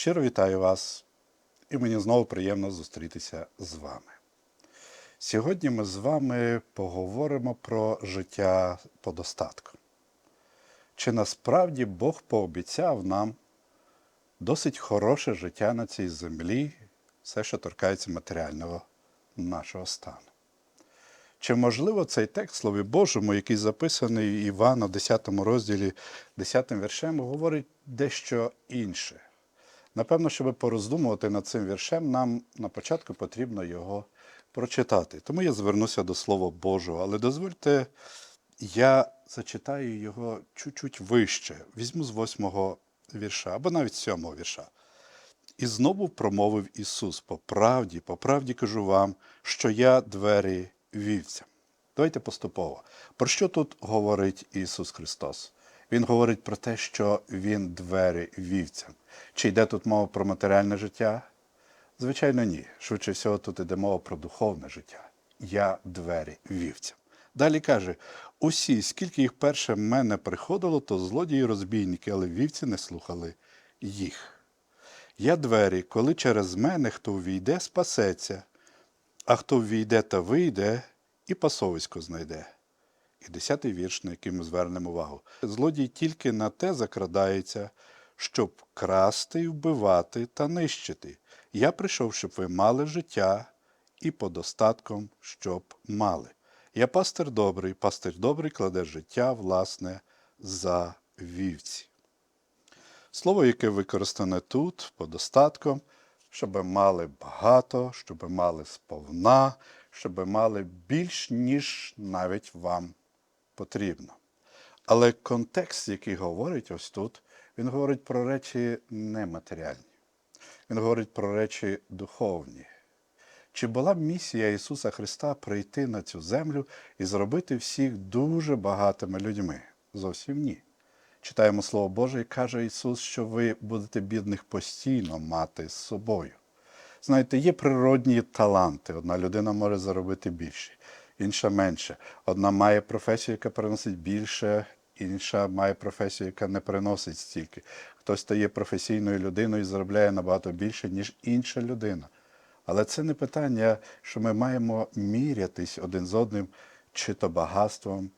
Щиро вітаю вас, і мені знову приємно зустрітися з вами. Сьогодні ми з вами поговоримо про життя по достатку. Чи насправді Бог пообіцяв нам досить хороше життя на цій землі, все, що торкається матеріального нашого стану? Чи можливо цей текст Слові Божому, який записаний Івана в 10 розділі 10 віршем, говорить дещо інше? Напевно, щоб пороздумувати над цим віршем, нам на початку потрібно його прочитати. Тому я звернуся до Слова Божого, але дозвольте, я зачитаю його чуть-чуть вище. Візьму з восьмого вірша, або навіть сьомого вірша. І знову промовив Ісус: по правді, по правді кажу вам, що я двері вівцям. Давайте поступово. Про що тут говорить Ісус Христос? Він говорить про те, що Він двері вівцям. Чи йде тут мова про матеріальне життя? Звичайно, ні. Швидше всього, тут йде мова про духовне життя. Я двері вівцям. Далі каже: усі, скільки їх перше в мене приходило, то злодії розбійники, але вівці не слухали їх. Я двері, коли через мене хто ввійде, спасеться, а хто ввійде та вийде, і пасовисько знайде. І десятий вірш, на який ми звернемо увагу. Злодій тільки на те закрадається, щоб красти вбивати та нищити. Я прийшов, щоб ви мали життя і по достатком, щоб мали. Я пастир добрий, пастир добрий кладе життя, власне, за вівці. Слово, яке використане тут, по достатком, щоб мали багато, щоб мали сповна, щоб мали більш, ніж навіть вам потрібно. Але контекст, який говорить ось тут, він говорить про речі нематеріальні. Він говорить про речі духовні. Чи була місія Ісуса Христа прийти на цю землю і зробити всіх дуже багатими людьми? Зовсім ні. Читаємо Слово Боже і каже Ісус, що ви будете бідних постійно мати з собою. Знаєте, є природні таланти. Одна людина може заробити більше, інша менше. Одна має професію, яка приносить більше, інша має професію, яка не приносить стільки. Хтось стає професійною людиною і заробляє набагато більше, ніж інша людина. Але це не питання, що ми маємо мірятись один з одним, чи то багатством,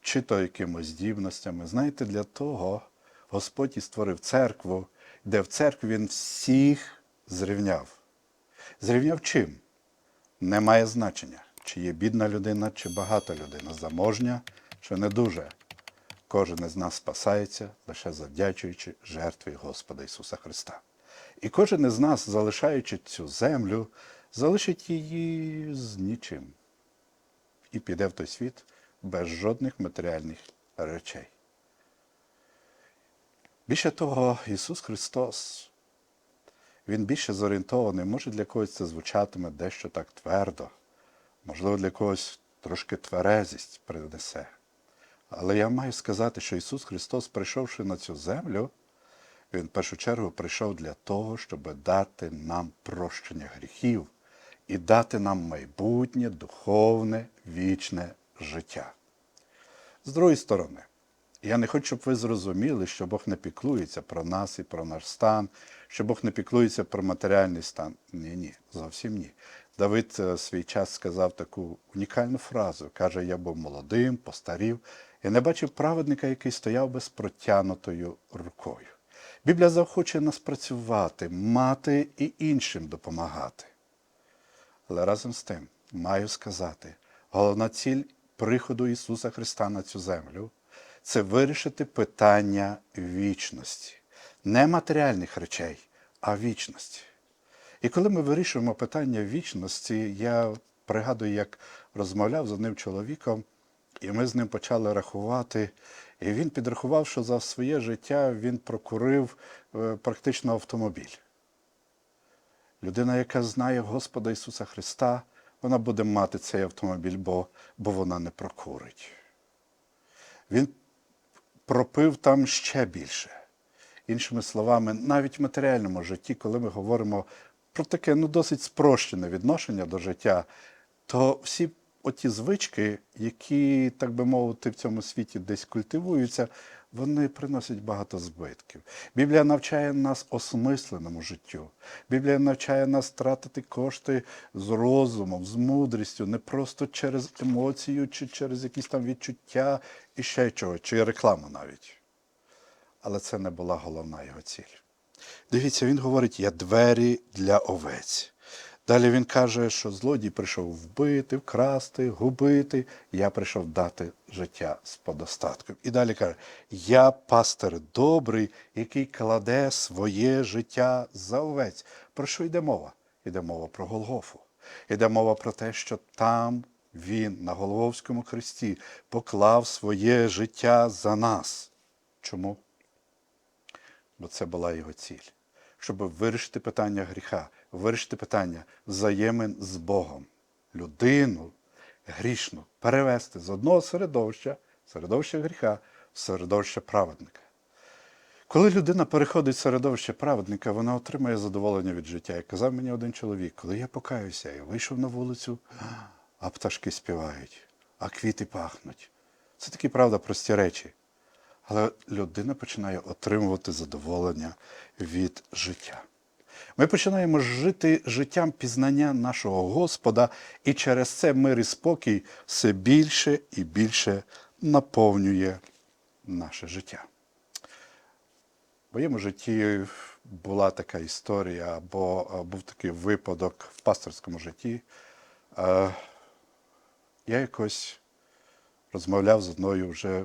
чи то якимось здібностями. Знаєте, для того Господь і створив церкву, де в церкві Він всіх зрівняв. Зрівняв чим? Не має значення, чи є бідна людина, чи багата людина, заможня, чи не дуже. Кожен із нас спасається, лише завдячуючи жертві Господа Ісуса Христа. І кожен із нас, залишаючи цю землю, залишить її з нічим і піде в той світ без жодних матеріальних речей. Більше того, Ісус Христос, Він більше зорієнтований, може для когось це звучатиме дещо так твердо, можливо, для когось трошки тверезість принесе. Але я маю сказати, що Ісус Христос, прийшовши на цю землю, Він в першу чергу прийшов для того, щоб дати нам прощення гріхів і дати нам майбутнє, духовне, вічне життя. З другої сторони, я не хочу, щоб ви зрозуміли, що Бог не піклується про нас і про наш стан, що Бог не піклується про матеріальний стан. Ні, ні, зовсім ні. Давид е, свій час сказав таку унікальну фразу. Каже, я був молодим, постарів, і не бачив праведника, який стояв би з протянутою рукою. Біблія захоче нас працювати, мати і іншим допомагати. Але разом з тим маю сказати, головна ціль приходу Ісуса Христа на цю землю це вирішити питання вічності, не матеріальних речей, а вічності. І коли ми вирішуємо питання вічності, я пригадую, як розмовляв з одним чоловіком, і ми з ним почали рахувати. І він підрахував, що за своє життя він прокурив е, практично автомобіль. Людина, яка знає Господа Ісуса Христа, вона буде мати цей автомобіль, бо, бо вона не прокурить. Він пропив там ще більше. Іншими словами, навіть в матеріальному житті, коли ми говоримо про таке ну, досить спрощене відношення до життя, то всі оті звички, які, так би мовити, в цьому світі десь культивуються, вони приносять багато збитків. Біблія навчає нас осмисленому життю. Біблія навчає нас тратити кошти з розумом, з мудрістю, не просто через емоцію чи через якісь там відчуття і ще чого, чи рекламу навіть. Але це не була головна його ціль. Дивіться, він говорить: я двері для овець. Далі він каже, що злодій прийшов вбити, вкрасти, губити. Я прийшов дати життя з подостатком. І далі каже: Я пастир добрий, який кладе своє життя за овець. Про що йде мова? Йде мова про Голгофу. Йде мова про те, що там він на Голговському хресті поклав своє життя за нас. Чому? бо це була його ціль, щоб вирішити питання гріха, вирішити питання взаємин з Богом, людину грішну перевести з одного середовища, середовища гріха, в середовище праведника. Коли людина переходить в середовище праведника, вона отримує задоволення від життя. Як казав мені один чоловік, коли я покаюся і вийшов на вулицю, а пташки співають, а квіти пахнуть. Це такі, правда, прості речі. Але людина починає отримувати задоволення від життя. Ми починаємо жити життям пізнання нашого Господа, і через це мир і спокій все більше і більше наповнює наше життя. В моєму житті була така історія, або був такий випадок в пасторському житті. Я якось розмовляв з одною вже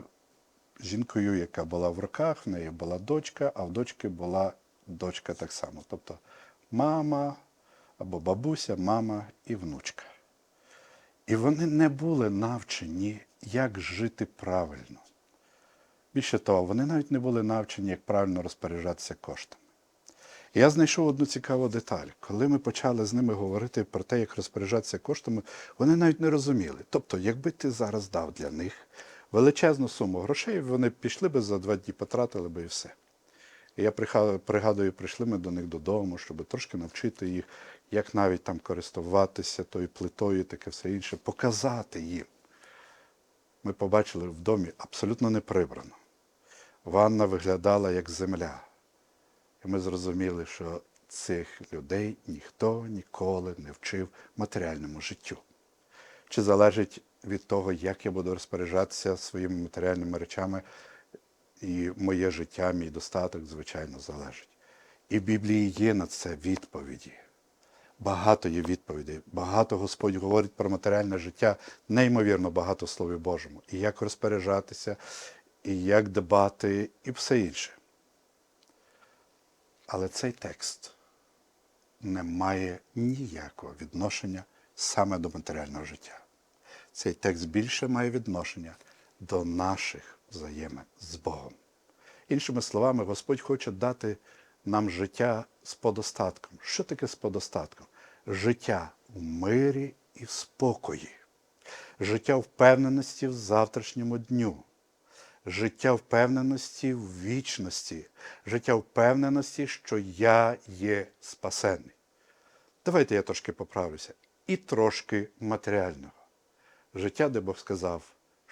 жінкою, яка була в роках, в неї була дочка, а в дочки була дочка так само. Тобто мама або бабуся, мама і внучка. І вони не були навчені, як жити правильно. Більше того, вони навіть не були навчені, як правильно розпоряджатися коштами. І я знайшов одну цікаву деталь. Коли ми почали з ними говорити про те, як розпоряджатися коштами, вони навіть не розуміли. Тобто, якби ти зараз дав для них величезну суму грошей, вони пішли би за два дні, потратили би і все. І я пригадую, прийшли ми до них додому, щоб трошки навчити їх, як навіть там користуватися тою плитою, таке все інше, показати їм. Ми побачили в домі абсолютно не прибрано. Ванна виглядала як земля. І ми зрозуміли, що цих людей ніхто ніколи не вчив матеріальному життю. Чи залежить від того, як я буду розпоряджатися своїми матеріальними речами, і моє життя, мій достаток, звичайно, залежить. І в Біблії є на це відповіді. Багато є відповідей. Багато Господь говорить про матеріальне життя, неймовірно багато Слові Божому. І як розпоряджатися, і як дбати, і все інше. Але цей текст не має ніякого відношення саме до матеріального життя. Цей текст більше має відношення до наших взаємин з Богом. Іншими словами, Господь хоче дати нам життя з подостатком. Що таке з подостатком? Життя в мирі і в спокої, життя впевненості в завтрашньому дню, життя впевненості в вічності, життя впевненості, що я є спасений. Давайте я трошки поправлюся. І трошки матеріального. Життя, де Бог сказав,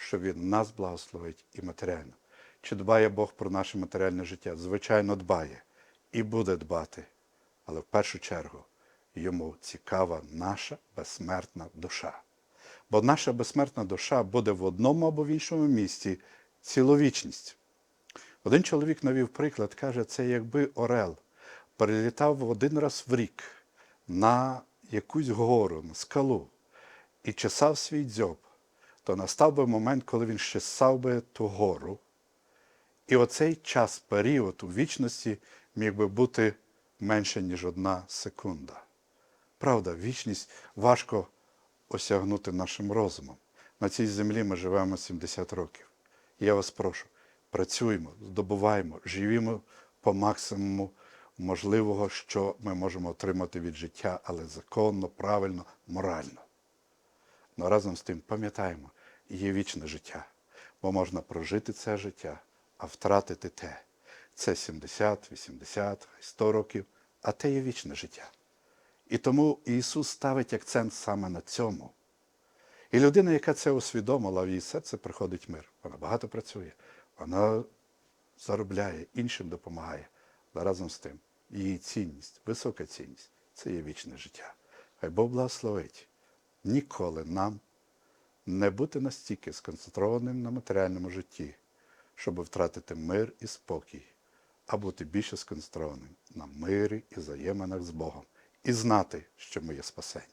що Він нас благословить і матеріально. Чи дбає Бог про наше матеріальне життя? Звичайно, дбає і буде дбати. Але в першу чергу йому цікава наша безсмертна душа. Бо наша безсмертна душа буде в одному або в іншому місці ціловічність. Один чоловік навів приклад, каже, це якби Орел перелітав один раз в рік на якусь гору, на скалу і чесав свій дзьоб, то настав би момент, коли він щесав би ту гору. І оцей час, період у вічності міг би бути менше, ніж одна секунда. Правда, вічність важко осягнути нашим розумом. На цій землі ми живемо 70 років. Я вас прошу, працюємо, здобуваємо, живімо по максимуму можливого, що ми можемо отримати від життя, але законно, правильно, морально. Но разом з тим пам'ятаємо, є вічне життя, бо можна прожити це життя, а втратити те. Це 70, 80, 100 років, а те є вічне життя. І тому Ісус ставить акцент саме на цьому. І людина, яка це усвідомила, в її серце приходить мир. Вона багато працює, вона заробляє, іншим допомагає. Але разом з тим, її цінність, висока цінність це є вічне життя. Хай Бог благословить ніколи нам не бути настільки сконцентрованим на матеріальному житті, щоб втратити мир і спокій, а бути більше сконцентрованим на мирі і взаєминах з Богом, і знати, що ми є спасені.